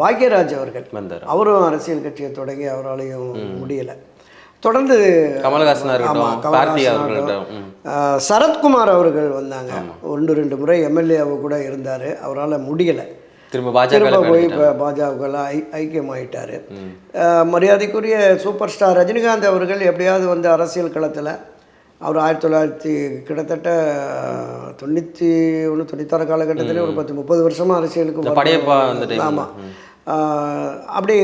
பாக்யராஜ் அவர்கள். வந்தார். அவரும் அரசியல் கட்சியை தொடங்கி அவராலையும் முடியலை. தொடர்ந்து கமலஹாசனா சரத்குமார் அவர்கள் வந்தாங்க. ஒன்று ரெண்டு முறை எம்எல்ஏவை கூட இருந்தார். அவரால் முடியலை. திரும்ப பாஜக போய் பாஜகவில் ஐ ஐக்கியமாயிட்டார். மரியாதைக்குரிய சூப்பர் ஸ்டார் ரஜினிகாந்த் அவர்கள் எப்படியாவது வந்து அரசியல் களத்தில் அவர் ஆயிரத்தி தொள்ளாயிரத்தி கிட்டத்தட்ட தொண்ணூற்றி ஒன்று தொண்ணூத்தாறு காலகட்டத்தில் ஒரு பத்து முப்பது வருஷமாக அரசியலுக்கு படையப்பா. ஆமாம் அப்படி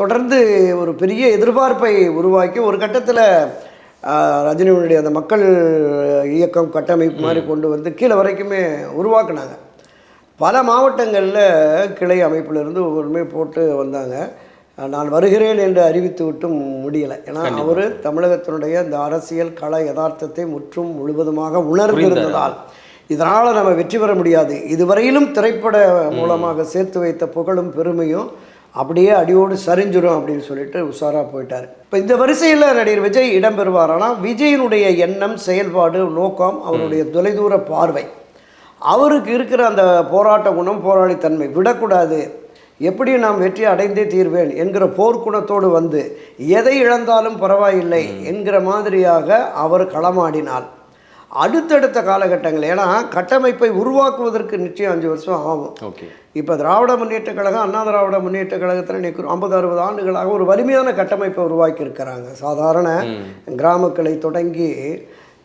தொடர்ந்து ஒரு பெரிய எதிர்பார்ப்பை உருவாக்கி ஒரு கட்டத்தில் ரஜினியுடைய அந்த மக்கள் இயக்கம் கட்டமைப்பு மாதிரி கொண்டு வந்து கீழே வரைக்குமே உருவாக்குனாங்க. பல மாவட்டங்களில் கிளை அமைப்பிலிருந்து ஒவ்வொருமே போட்டு வந்தாங்க. நான் வருகிறேன் என்று அறிவித்து விட்டும் முடியலை. ஏன்னா அவர் தமிழகத்தினுடைய இந்த அரசியல் கள யதார்த்தத்தை முற்றும் முழுவதுமாக உணர்ந்திருந்ததால் இதனால் நம்ம வெற்றி பெற முடியாது. இதுவரையிலும் திரைப்பட மூலமாக சேர்த்து வைத்த புகழும் பெருமையும் அப்படியே அடியோடு சரிஞ்சிரும் அப்படின்னு சொல்லிட்டு உஷாராக போயிட்டார். இப்போ இந்த வரிசையில் நடிகர் விஜய் இடம்பெறுவார். ஆனால் விஜயினுடைய எண்ணம் செயல்பாடு நோக்கம் அவருடைய தொலைதூர பார்வை அவருக்கு இருக்கிற அந்த போராட்ட குணம் போராளித்தன்மை விடக்கூடாது. எப்படி நாம் வெற்றி அடைந்தே தீர்வேன் என்கிற போர்க்குணத்தோடு வந்து எதை இழந்தாலும் பரவாயில்லை என்கிற மாதிரியாக அவர் களமாடினால் அடுத்தடுத்த காலகட்டங்கள் ஏன்னா கட்டமைப்பை உருவாக்குவதற்கு நிச்சயம் அஞ்சு வருஷம் ஆகும். ஓகே. இப்போ திராவிட முன்னேற்றக் கழகம் அண்ணா திராவிட முன்னேற்றக் கழகத்தில் நிற்கிற ஐம்பது அறுபது ஆண்டுகளாக ஒரு வலிமையான கட்டமைப்பை உருவாக்கி இருக்கிறாங்க சாதாரண கிராமக்களை தொடங்கி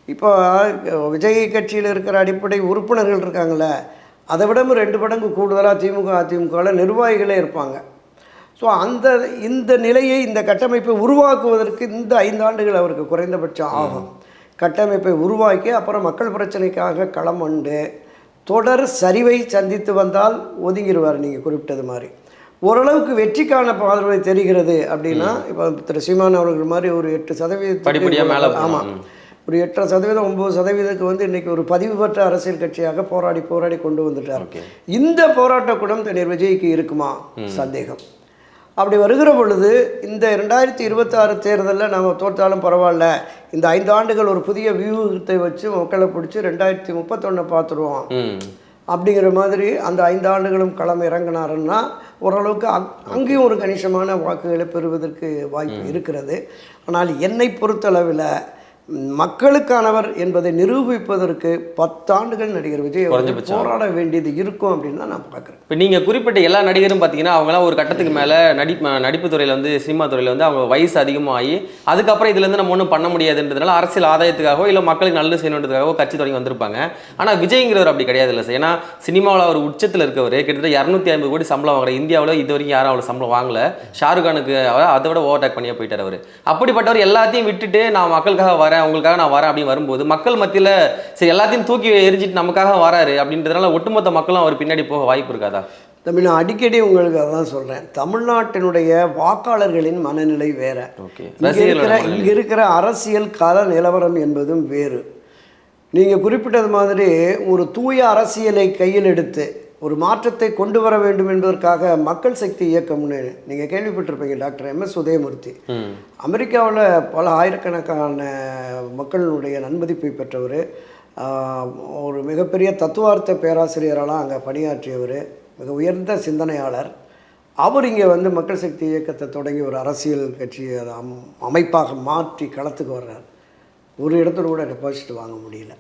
இப்போ விஜய் கட்சியில் இருக்கிற அடிப்படை உறுப்பினர்கள் இருக்காங்கள்ல அதை விட ரெண்டு மடங்கு கூடுதலாக திமுக அதிமுகவில் நிர்வாகிகளே இருப்பாங்க. ஸோ அந்த இந்த நிலையை இந்த கட்டமைப்பை உருவாக்குவதற்கு இந்த ஐந்து ஆண்டுகள் அவருக்கு குறைந்தபட்சம் ஆகும். கட்டமைப்பை உருவாக்கி அப்புறம் மக்கள் பிரச்சனைக்காக களம் கொண்டு தொடர் சரிவை சந்தித்து வந்தால் ஒதுங்கிடுவார் நீங்கள் குறிப்பிட்டது மாதிரி. ஓரளவுக்கு வெற்றிக்கான பார்வை தெரிகிறது அப்படின்னா இப்போ திரு சீமான் அவர்கள் மாதிரி ஒரு எட்டு சதவீதம். ஆமாம் ஒரு எட்டரை சதவீதம் ஒம்பது சதவீதத்துக்கு வந்து இன்னைக்கு ஒரு பதிவு பெற்ற அரசியல் கட்சியாக போராடி போராடி கொண்டு வந்துட்டார். இந்த போராட்ட குணம் தண்ணீர் விஜய்க்கு இருக்குமா? சந்தேகம். அப்படி வருகிற பொழுது இந்த ரெண்டாயிரத்தி இருபத்தாறு தேர்தலில் நம்ம தோற்றாலும் பரவாயில்ல. இந்த ஐந்து ஆண்டுகள் ஒரு புதிய வியூகத்தை வச்சு மக்களை பிடிச்சி ரெண்டாயிரத்தி முப்பத்தொன்னை பார்த்துருவோம். அப்படிங்கிற மாதிரி அந்த ஐந்து ஆண்டுகளும் களம் இறங்கினாருன்னா ஓரளவுக்கு அங் அங்கேயும் ஒரு கணிசமான வாக்குகளை பெறுவதற்கு வாய்ப்பு இருக்கிறது. ஆனால் என்னை பொறுத்தளவில் மக்களுக்கானவர் என்பதை நிரூபிப்பதற்கு பத்தாண்டுகள் நடிகர் விஜய். போராட வேண்டியது இருக்கும் அப்படின்னு தான் நான் பார்க்குறேன். இப்போ நீங்கள் குறிப்பிட்ட எல்லா நடிகரும் பார்த்தீங்கன்னா அவங்களாம் ஒரு கட்டத்துக்கு மேலே நடி நடிப்பு துறையில் வந்து சினிமா துறையில் வந்து அவங்க வயசு அதிகமாகி அதுக்கப்புறம் இதுலேருந்து நம்ம ஒன்றும் பண்ண முடியாதுன்றதுனால அரசியல் ஆதாயத்துக்காகவோ இல்லை மக்களுக்கு நல்லது செய்யணுன்றதுக்காகவோ கட்சி தொடங்கி வந்திருப்பாங்க. ஆனால் விஜய்ங்கிறவர் அப்படி கிடையாது இல்லை சார் ஏன்னா சினிமாவில் அவர் உச்சத்தில் இருக்கவர். கிட்டத்தட்ட இரநூத்தி ஐம்பது கோடி சம்பளம் வாங்குற இந்தியாவில் இது வரைக்கும் யாரும் அவ்வளோ சம்பளம் வாங்கல. ஷாருக் கானுக்கு அவர் அதை விட ஓவர்டேக் பண்ணியே போயிட்டார் அவர். அப்படிப்பட்டவர் எல்லாத்தையும் விட்டுட்டு நான் மக்களுக்காக வரேன் உங்களுக்காக நான் வரேன் அப்படின்னு வரும்போது மக்கள் மத்தியில் சரி எல்லாத்தையும் தூக்கி எரிஞ்சிட்டு நமக்காக வராரு அப்படின்றதுனால ஒட்டுமொத்த மக்களும் அவர் பின்னாடி போக வாய்ப்பு இருக்காதா? தம்பி நான் அடிக்கடி உங்களுக்கு அதான் சொல்கிறேன் தமிழ்நாட்டினுடைய வாக்காளர்களின் மனநிலை வேற. ஓகே. இங்க இருக்கிற இங்க இருக்கிற அரசியல் கள நிலவரம் என்பதும் வேறு. நீங்கள் குறிப்பிட்டது மாதிரி ஒரு தூய அரசியலை கையில் எடுத்து ஒரு மாற்றத்தை கொண்டு வர வேண்டும் என்பதற்காக மக்கள் சக்தி இயக்கம்னு நீங்கள் கேள்விப்பட்டிருப்பீங்க டாக்டர் எம் எஸ் உதயமூர்த்தி. அமெரிக்காவில் பல ஆயிரக்கணக்கான மக்களுடைய நன்மதிப்பை பெற்றவர். ஒரு மிகப்பெரிய தத்துவார்த்த பேராசிரியரெல்லாம் அங்கே பணியாற்றியவர். மிக உயர்ந்த சிந்தனையாளர். அவர் இங்கே வந்து மக்கள் சக்தி இயக்கத்தை தொடங்கி ஒரு அரசியல் கட்சியை அமைப்பாக மாற்றி களத்துக்கு வர்றார். ஒரு இடத்துல கூட டெபாசிட் வாங்க முடியல.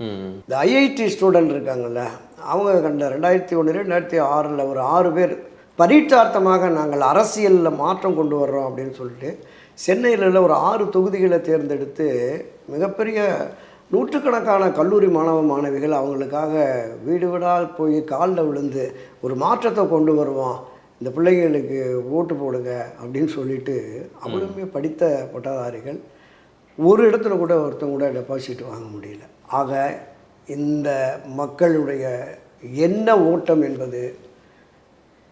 இந்த ஐஐடி ஸ்டூடெண்ட் இருக்காங்கல்ல அவங்க கண்ட ரெண்டாயிரத்தி ஒன்று ரெண்டாயிரத்தி ஆறில் ஒரு ஆறு பேர் பரீட்சார்த்தமாக நாங்கள் அரசியலில் மாற்றம் கொண்டு வர்றோம் அப்படின்னு சொல்லிட்டு சென்னையில் ஒரு ஆறு தொகுதிகளை தேர்ந்தெடுத்து மிகப்பெரிய நூற்றுக்கணக்கான கல்லூரி மாணவ மாணவிகள் அவங்களுக்காக வீடு வீடாக போய் காலில் விழுந்து ஒரு மாற்றத்தை கொண்டு வருவோம். இந்த பிள்ளைங்களுக்கு ஓட்டு போடுங்க அப்படின்னு சொல்லிட்டு அவளுமே படித்த பட்டதாரிகள் ஒரு இடத்துல கூட ஒருத்தங்க கூட டெபாசிட் வாங்க முடியல. ஆக இந்த மக்களுடைய என்ன ஓட்டம் என்பது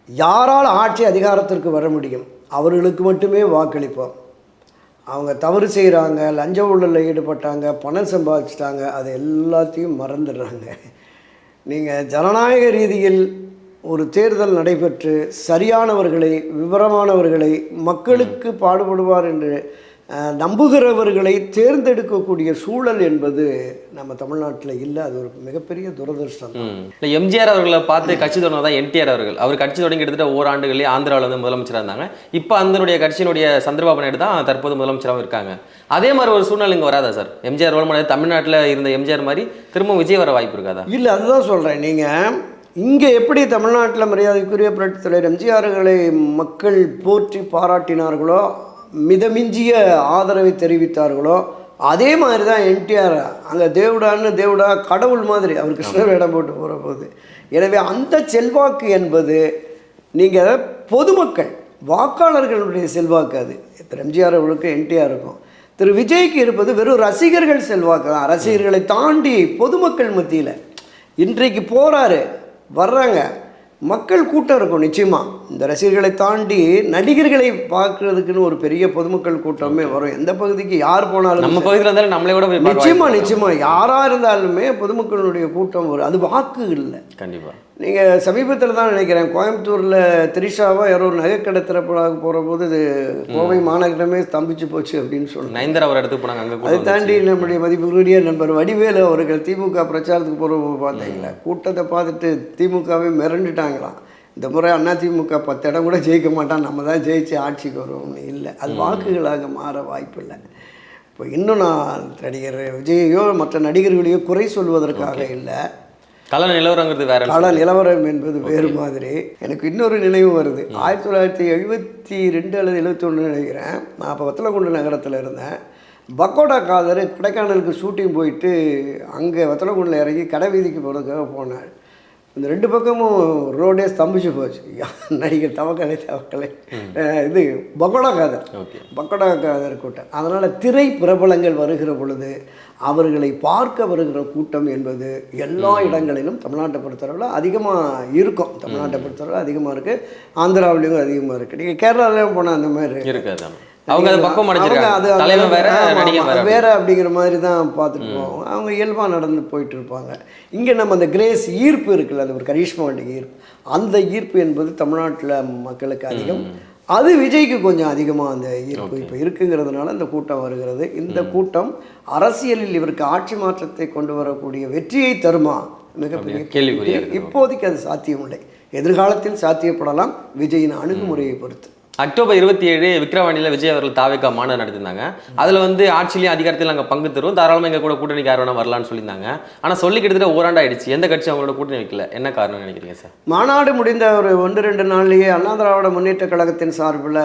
யாரால் ஆட்சி அதிகாரத்திற்கு வர முடியும்? அவர்களுக்கு மட்டுமே வாக்களிப்போம். அவங்க தவறு செய்கிறாங்க லஞ்ச ஊழலில் ஈடுபட்டாங்க பணம் சம்பாதிச்சிட்டாங்க அதை எல்லாத்தையும் மறந்துடுறாங்க. நீங்கள் ஜனநாயக ரீதியில் ஒரு தேர்தல் நடைபெற்று சரியானவர்களை விவரமானவர்களை மக்களுக்கு பாடுபடுவார் என்று நம்புகிறவர்களை தேர்ந்தெடுக்கக்கூடிய சூழல் என்பது நம்ம தமிழ்நாட்டில் இல்லை. அது ஒரு மிகப்பெரிய துரதிருஷ்டம். இல்ல எம்ஜிஆர் அவர்களை பார்த்து கட்சி தொடங்கினது தான் என்டிஆர் அவர்கள். அவர் கட்சி தொடங்கி கிட்டத்தட்ட ஓராண்டுகளே ஆந்திராவில் வந்து முதலமைச்சராக இருந்தாங்க. இப்போ அதனுடைய கட்சியினுடைய சந்திரபாபு நாயுடு தான் தற்போது முதலமைச்சராகவும் இருக்காங்க. அதே மாதிரி ஒரு சூழ்நிலை இங்கே வராதா சார்? எம்ஜிஆர் ரோல் மாடல் தமிழ்நாட்டில் இருந்த எம்ஜிஆர் மாதிரி திரும்ப விஜய் வர வாய்ப்பு இருக்காதா? இல்லை அதுதான் சொல்கிறேன் நீங்கள் இங்கே எப்படி தமிழ்நாட்டில் மரியாதைக்குரிய புரட்சித் தலைவர் எம்ஜிஆர்களை மக்கள் போற்றி பாராட்டினார்களோ மிதமிஞ்சிய ஆதரவை தெரிவித்தார்களோ அதே மாதிரி தான் என்டிஆர் அங்கே தேவடான்னு தேவடா கடவுள் மாதிரி அவர் கிருஷ்ண வேடம் போட்டு போகிற போது எனவே அந்த செல்வாக்கு என்பது நீங்கள் பொதுமக்கள் வாக்காளர்களுடைய செல்வாக்கு அது. திரு எம்ஜிஆர் அவர்களுக்கு என்டிஆர் இருக்கும். திரு விஜய்க்கு இருப்பது வெறும் ரசிகர்கள் செல்வாக்கு தான். ரசிகர்களை தாண்டி பொதுமக்கள் மத்தியில் இன்றைக்கு போகிறாரு வர்றாங்க. மக்கள் கூட்டம் இருக்கும் நிச்சயமா. இந்த ரசிகர்களை தாண்டி நடிகர்களை பார்க்கறதுக்குன்னு ஒரு பெரிய பொதுமக்கள் கூட்டமே வரும். எந்த பகுதிக்கு யார் போனாலும் நம்ம பகுதியில் இருந்தாலும் நம்மளே கூட போய் பார்க்க நிச்சயமா வாய்ப்பு நிச்சயமா. யாரா இருந்தாலுமே பொதுமக்களுடைய கூட்டம் வரும் அது வாக்கு இல்லை. இருக்கு. நீங்கள் சமீபத்தில் தான் நினைக்கிறேன். கோயம்புத்தூரில் திரிஷாவா யாரோ ஒரு நகை கடத்திரப்படாக போகிற போது இது கோவை மாநகரமே ஸ்தம்பிச்சு போச்சு அப்படின்னு சொல்லுவாங்க நயன்தாரா ஒரு இடத்துக்கு போனாங்க அங்கே அதை தாண்டி நம்முடைய மதிப்புக்குரிய நண்பர் வடிவேலு அவர்கள் திமுக பிரச்சாரத்துக்கு போகிறவங்க பார்த்தீங்களா? கூட்டத்தை பார்த்துட்டு திமுகவே மிரண்டுட்டாங்களாம். இந்த முறை அண்ணா திமுக பத்து இடம் கூட ஜெயிக்க மாட்டான் நம்ம தான் ஜெயிச்சு ஆட்சிக்கு வருவோம்னு இல்லை. அது வாக்குகளாக மாற வாய்ப்பு இல்லை. இப்போ இன்னும் நான் நடிகர் விஜயையோ மற்ற நடிகர்களையோ குறை சொல்வதற்காக இல்லை. கல நிலவரங்கிறது வேற கள நிலவரம் என்பது வேறு மாதிரி. எனக்கு இன்னொரு நினைவு வருது. ஆயிரத்தி தொள்ளாயிரத்தி எழுபத்தி ரெண்டு அல்லது எழுபத்தி ஒன்று நினைக்கிறேன். நான் அப்போ வத்தலகுண்டு நகரத்தில் இருந்தேன். பக்கோடா காதர் கொடைக்கானலுக்கு ஷூட்டிங் போயிட்டு அங்கே வத்தலகுண்டில் இறங்கி கடை வீதிக்கு போகிறதுக்காக போனார். இந்த ரெண்டு பக்கமும் ரோடே ஸ்தம்பிச்சு போச்சு. நடிகர் தவக்கலை தவக்கலை. இது பக்கோடா காதர் பக்கோடா காதர் கூட்டம். அதனால் திரை பிரபலங்கள் வருகிற பொழுது அவர்களை பார்க்க வருகிற கூட்டம் என்பது எல்லா இடங்களிலும் தமிழ்நாட்டை பொறுத்தளவில் அதிகமாக இருக்கும். தமிழ்நாட்டை பொறுத்தளவில் அதிகமாக இருக்குது ஆந்திராவிலையும் அதிகமாக இருக்குது நீங்கள் கேரளாவிலையும் போனால் அந்த மாதிரி இருக்கு. இருக்காது. அவங்க அதை பக்கம் அடைஞ்சிருக்காங்க. தலைவன் வேற நடிகன் வேற வேற அப்படிங்கிற மாதிரி தான் பார்த்துட்டு போவாங்க அவங்க இயல்பாக நடந்து போயிட்டு இருப்பாங்க இங்கே நம்ம அந்த கிரேஸ் ஈர்ப்பு இருக்குல்ல அந்த ஒரு கரிஷ்மாட்டிக் ஈர்ப்பு. அந்த ஈர்ப்பு என்பது தமிழ்நாட்டில் மக்களுக்கு அதிகம். அது விஜய்க்கு கொஞ்சம் அதிகமாக அந்த ஈர்ப்பு இப்போ இருக்குங்கிறதுனால இந்த கூட்டம் வருகிறது. இந்த கூட்டம் அரசியலில் இவருக்கு ஆட்சி மாற்றத்தை கொண்டு வரக்கூடிய வெற்றியை தருமா? மிகப்பெரிய இருக்கு. இப்போதைக்கு அது சாத்தியமில்லை. எதிர்காலத்தில் சாத்தியப்படலாம். விஜயின் அணுகுமுறையை பொறுத்து. அக்டோபர் இருபத்தி ஏழு விக்ரவாணியில் விஜய் அவர்கள் தாவேக்கா மாநாடு நடத்திருந்தாங்க அதில் வந்து ஆட்சியிலையும் அதிகாரத்தில் நாங்கள் பங்கு தருவோம் தாராளமாக எங்கள் கூட கூட்டணிக்கு யார் வேணா வரலாம்னு சொல்லியிருந்தாங்க. ஆனால் சொல்லி கிட்டத்தட்ட ஓராண்டு ஆயிடுச்சு எந்த கட்சி அவங்களோட கூட்டணி வைக்கல. என்ன காரணம் நினைக்கிறீங்க சார்? மாநாடு முடிந்த ஒரு ஒன்று ரெண்டு நாள்லயே அண்ணா திராவிட முன்னேற்ற கழகத்தின் சார்பில்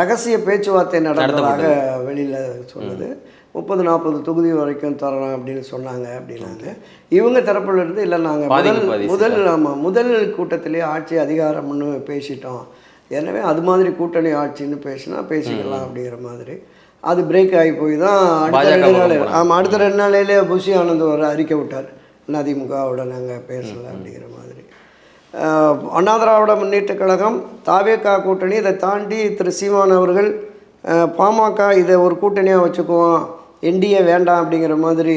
ரகசிய பேச்சுவார்த்தை நடந்ததாக வெளியில் சொல்லுது முப்பது நாற்பது தொகுதி வரைக்கும் தரலாம் அப்படின்னு சொன்னாங்க அப்படின்னாங்க. இவங்க தரப்புல இருந்து இல்லை நாங்கள் முதல் முதல் ஆமாம் முதல் கூட்டத்திலே ஆட்சி அதிகாரம்னு பேசிட்டோம். எனவே அது மாதிரி கூட்டணி ஆட்சின்னு பேசினா பேசிக்கலாம் அப்படிங்கிற மாதிரி. அது பிரேக் ஆகி போய் தான் அடுத்த ரெண்டு நாள் ஆமாம் அடுத்த ரெண்டு நாளையிலே புஷி ஆனந்த் ஒரு அறிக்கை விட்டார். அதிமுகவோட நாங்கள் பேசலை அப்படிங்கிற மாதிரி. அண்ணா திராவிட முன்னேற்ற கழகம் தாவேக்கா கூட்டணி இதை தாண்டி திரு சீமான் அவர்கள் பாமக இதை ஒரு கூட்டணியாக வச்சுக்குவோம் என்டிஏ வேண்டாம் அப்படிங்கிற மாதிரி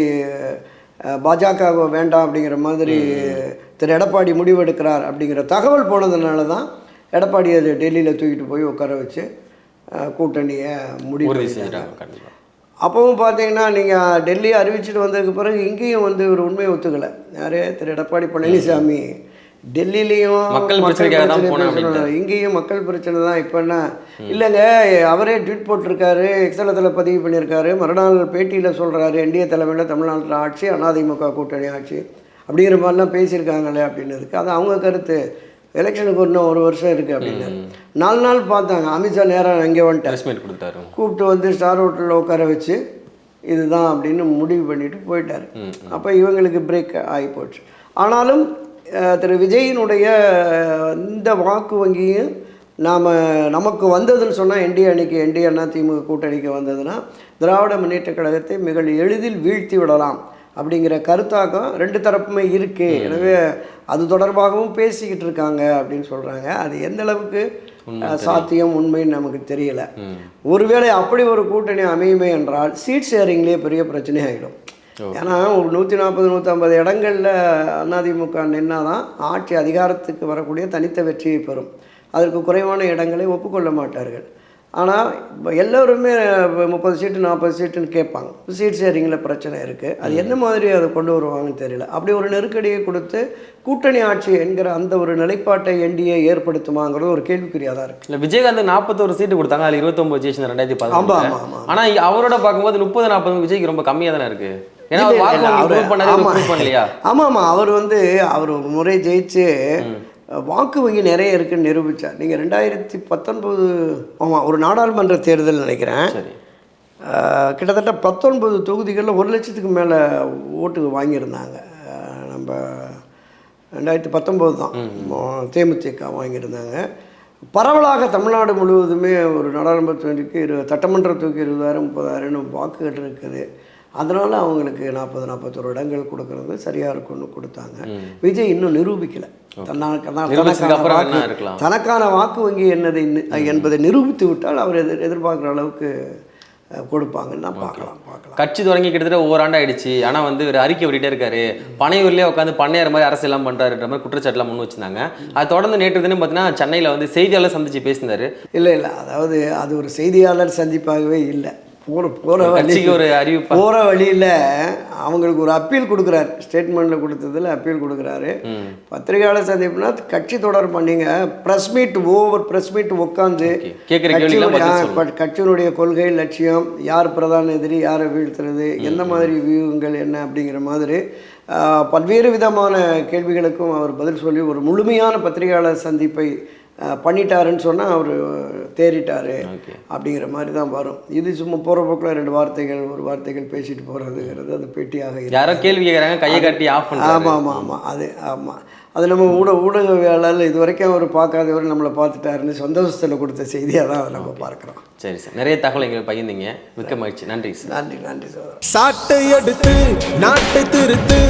பாஜக வேண்டாம் அப்படிங்கிற மாதிரி திரு எடப்பாடி முடிவெடுக்கிறார் அப்படிங்கிற தகவல் போனதுனால தான் எடப்பாடி அதை டெல்லியில் தூக்கிட்டு போய் உட்கார வச்சு கூட்டணியை முடிவு கண்டிப்பாக அப்பவும் பார்த்தீங்கன்னா நீங்கள் டெல்லி அறிவிச்சிட்டு வந்ததுக்கு பிறகு இங்கேயும் வந்து ஒரு உண்மையை ஒத்துக்கலை. யாரு? திரு. எடப்பாடி பழனிசாமி. டெல்லிலையும் மக்கள் பிரச்சனை. இங்கேயும் மக்கள் பிரச்சனை தான். இப்போ என்ன? இல்லைங்க அவரே ட்வீட் போட்டிருக்காரு எக்ஸலத்தில் பதிவு பண்ணியிருக்காரு. மறுநாள் பேட்டியில் சொல்கிறாரு என்டிஏ தலைமையில் தமிழ்நாட்டில் ஆட்சி அதிமுக கூட்டணி ஆட்சி அப்படிங்கிற மாதிரிலாம் பேசியிருக்காங்களே அப்படின்னதுக்கு. அது அவங்க கருத்து. எலெக்ஷனுக்கு இன்னும் ஒரு வருஷம் இருக்குது அப்படின்னு. நாலு நாள் பார்த்தாங்க. அமித்ஷா நேரம் அங்கே மீட் கொடுத்தாரு. கூப்பிட்டு வந்து ஸ்டார் ஹோட்டலில் உட்கார வச்சு இதுதான் அப்படின்னு முடிவு பண்ணிட்டு போயிட்டார். அப்போ இவங்களுக்கு பிரேக் ஆகி போச்சு. ஆனாலும் திரு விஜயினுடைய இந்த வாக்கு வங்கியும் நாம் நமக்கு வந்ததுன்னு சொன்னால் என்டிஏ அணிக்கு என்டிஏ அண்ணா திமுக கூட்டணிக்கு வந்ததுன்னா திராவிட முன்னேற்ற கழகத்தை மிக எளிதில் வீழ்த்தி விடலாம். அப்படிங்கிற கருத்தாக்கம் ரெண்டு தரப்புமே இருக்கு. எனவே அது தொடர்பாகவும் பேசிக்கிட்டு இருக்காங்க அப்படின்னு சொல்கிறாங்க அது எந்த அளவுக்கு சாத்தியம் உண்மைன்னு நமக்கு தெரியல. ஒருவேளை அப்படி ஒரு கூட்டணி அமையுமே என்றால் சீட் ஷேரிங்லேயே பெரிய பிரச்சனை ஆகிடும் ஏன்னா ஒரு நூற்றி நாற்பது நூற்றம்பது இடங்களில் அதிமுக நின்னா தான் ஆட்சி அதிகாரத்துக்கு வரக்கூடிய தனித்த வெற்றியை பெறும். அதற்கு குறைவான இடங்களை ஒப்புக்கொள்ள மாட்டார்கள். ஆனால் இப்போ எல்லோருமே முப்பது சீட்டு நாற்பது சீட்டுன்னு கேட்பாங்க. சீட் ஷேரிங்கில் பிரச்சனை இருக்குது அது என்ன மாதிரி அதை கொண்டு வருவாங்கன்னு தெரியல. அப்படி ஒரு நெருக்கடியை கொடுத்து கூட்டணி ஆட்சி என்கிற அந்த ஒரு நிலைப்பாட்டை என்டிஏ ஏற்படுத்துமாங்கிறது ஒரு கேள்விக்குறியாக தான் இருக்குது இல்ல விஜயகாந்த் நாற்பத்தோரு சீட்டு கொடுத்தாங்க. அதில் இருபத்தொம்பது ஜெயிச்சு ரெண்டாயிரத்தி ஆமாம் பதினொன்று ஆமாம் ஆமாம் ஆனா அவரோட பார்க்கும்போது முப்பது நாற்பது விஜய்க்கு ரொம்ப கம்மியா தானே இருக்கு. ஏன்னா அவர் ஆமாம் ஆமாம் அவர் வந்து அவர் ஒரு முறை ஜெயிச்சு வாக்கு வங்கி நிறைய இருக்குன்னு நிரூபித்தார் நீங்கள் ரெண்டாயிரத்தி பத்தொன்பது ஆமாம் ஒரு நாடாளுமன்ற தேர்தல் நினைக்கிறேன். கிட்டத்தட்ட பத்தொன்பது தொகுதிகளில் ஒரு லட்சத்துக்கு மேலே ஓட்டு வாங்கியிருந்தாங்க. நம்ம ரெண்டாயிரத்தி பத்தொம்போது தான். தேமுதிக வாங்கியிருந்தாங்க. பரவலாக தமிழ்நாடு முழுவதுமே ஒரு நாடாளுமன்ற தொகுதிக்கு இரு சட்டமன்ற தொகுதிக்கு இருபதாயிரம் முப்பதாயிரம்னு வாக்குகள் இருக்குது. அதனால் அவங்களுக்கு நாற்பது நாற்பத்தொரு இடங்கள் கொடுக்கறது சரியாக இருக்கும்னு கொடுத்தாங்க. விஜய் இன்னும் நிரூபிக்கலை. தனக்கான தனக்கான வாக்கு வங்கி என்னதை என்பதை நிரூபித்து விட்டால் அவர் எதிர் எதிர்பார்க்குற அளவுக்கு கொடுப்பாங்கன்னு பார்க்கலாம் பார்க்கலாம். கட்சி தொடங்கி கிட்டத்தட்ட ஓராண்டு ஆயிடுச்சு ஆனா வந்து இவர் அறிக்கை விட்டுட்டே இருக்காரு. பனையூர்லயே உட்காந்து பண்ணையார் மாதிரி அரசியல் எல்லாம் பண்றாருன்ற மாதிரி குற்றச்சாட்டுலாம் முன் வச்சிருந்தாங்க. அது தொடர்ந்து நேற்று தினம் பார்த்தீங்கன்னா சென்னையில வந்து செய்தியாளர் சந்திச்சு பேசினாரு. இல்லை இல்லை. அதாவது அது ஒரு செய்தியாளர் சந்திப்பாகவே இல்லை. போகிற போகிற வழி ஒரு அறிவிப்பு போகிற வழியில் அவங்களுக்கு ஒரு அப்பீல் கொடுக்குறாரு. ஸ்டேட்மெண்ட்டில் கொடுத்ததில் அப்பீல் கொடுக்குறாரு. பத்திரிகையாளர் சந்திப்புனா கட்சி தொடர்பு நீங்கள் press meet over press meet உட்காந்து கட்சியினுடைய கொள்கை லட்சியம் யார் பிரதான எதிரி யாரை வீழ்த்துறது எந்த மாதிரி வியூகங்கள் என்ன அப்படிங்கிற மாதிரி பல்வேறு விதமான கேள்விகளுக்கும் அவர் பதில் சொல்லி ஒரு முழுமையான பத்திரிகையாளர் சந்திப்பை பண்ணிட்டாருன்னு சொன்னால் அவர் தேறிட்டாரு. அப்படிங்கிற மாதிரி தான் வரும். இது சும்மா போகிற போக்கில் ரெண்டு வார்த்தைகள் ஒரு வார்த்தைகள் பேசிட்டு போகிறதுங்கிறது அது பேட்டியாக இருக்கு. யாரோ கேள்வி கேட்கறாங்க கையை காட்டி ஆஃப் ஆமாம் ஆமாம் ஆமாம் அது ஆமாம் அது நம்ம ஊட ஊடகவியலாளர் இது வரைக்கும் அவர் பார்க்காதவர் நம்மளை பார்த்துட்டாருன்னு சந்தோஷத்தில் கொடுத்த செய்தியாக தான் அதை நம்ம பார்க்குறோம். சரி சார். நிறைய தகவல் எங்களுக்கு பகிர்ந்தீங்க. மிக்க மகிழ்ச்சி. நன்றி சார். நன்றி நன்றி சோதரன் சாட்டை எடுத்து நாட்டை திருத்து.